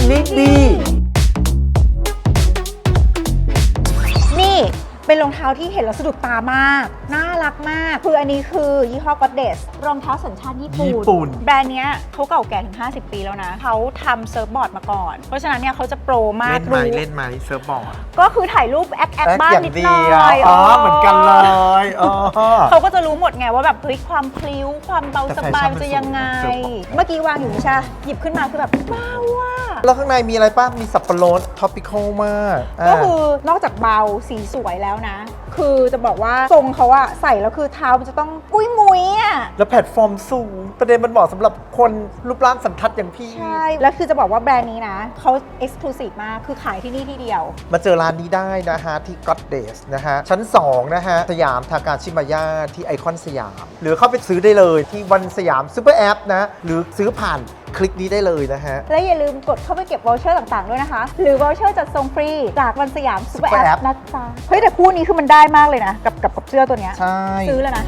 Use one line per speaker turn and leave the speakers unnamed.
อันนี้ดี
นี่เป็นรองเท้าที่เห็นแล้วสะดุดตามาก น่ารักมาก คืออันนี้คือยี่ห้อ Goddess รองเท้าสัญชาติญี่ปุ่น
ญี่ปุ่น
แบรนด์เนี้ยเขาเก่าแก่ถึง 50 ปีแล้วนะ เขาทำเซิร์ฟบอร์ดมาก่อน เพราะฉะนั้นเนี่ยเขาจะโปรมาก
เล่นไหม
รู้
เล่นไหมเซิร์ฟบอร์ด
ก็คือถ่ายรูปแอคแอค
แอค
บ้าง
อย่าง
นิด
เดี
หน่
ยว
อย
อ๋อเหมือนกันเลยอ๋อ
เขาก็จะรู้หมดไงว่าแบบเฮ้ยความพลิ้วความเบา
แต่
ส
แฟชั่
บาย
น
มันจะ
มัน
ยังไง
สูงนะเซิร์ฟบอร์ด
เมื่อกี้วางอยู่ใช่ปะหยิบขึ้นมาคือแบบว้าวว่ะ
แล้วข้างในมีอะไรป้ามีสับปะรดท็อปิคอลมากะ
ก็คือนอกจากเบาสีสวยแล้วนะ คือจะบอกว่าทรงเขาอะใส่แล้วคือเท้ามันจะต้องกุ้ยมุ้ยอะ
แล้วแพลตฟอร์มสูง ประเด็นมันเหมาะสำหรับคนรูปร่างสันทัดอย่างพี่
ใช่ แล้วคือจะบอกว่าแบรนด์นี้นะเขาเอ็กซ์คลูซีฟมากคือขายที่นี่ที่เดียว
มาเจอร้านนี้ได้นะฮะ ที่ Goddess นะฮะ ชั้น 2 นะฮะ สยามทากาชิมายาที่ไอคอนสยาม หรือเข้าไปซื้อได้เลยที่วันสยามซูเปอร์แอปนะ หรือซื้อผ่าน คลิกนี้ได้เลยนะฮะ
และอย่าลืมกดเข้าไปเก็บวอลเชอร์ต่างๆ ด้วยนะคะ หรือวอลเชอร์จัดส่งฟรี จากวันสยามซูเปอร์
Super
แอ
App
ปนะจ๊ะเฮ้ยแต่คู่นี้คือมันได้มากเลยนะ กับกับกับเสื้อตัวเนี้ย
ใช่
ซื้อแล้วนะ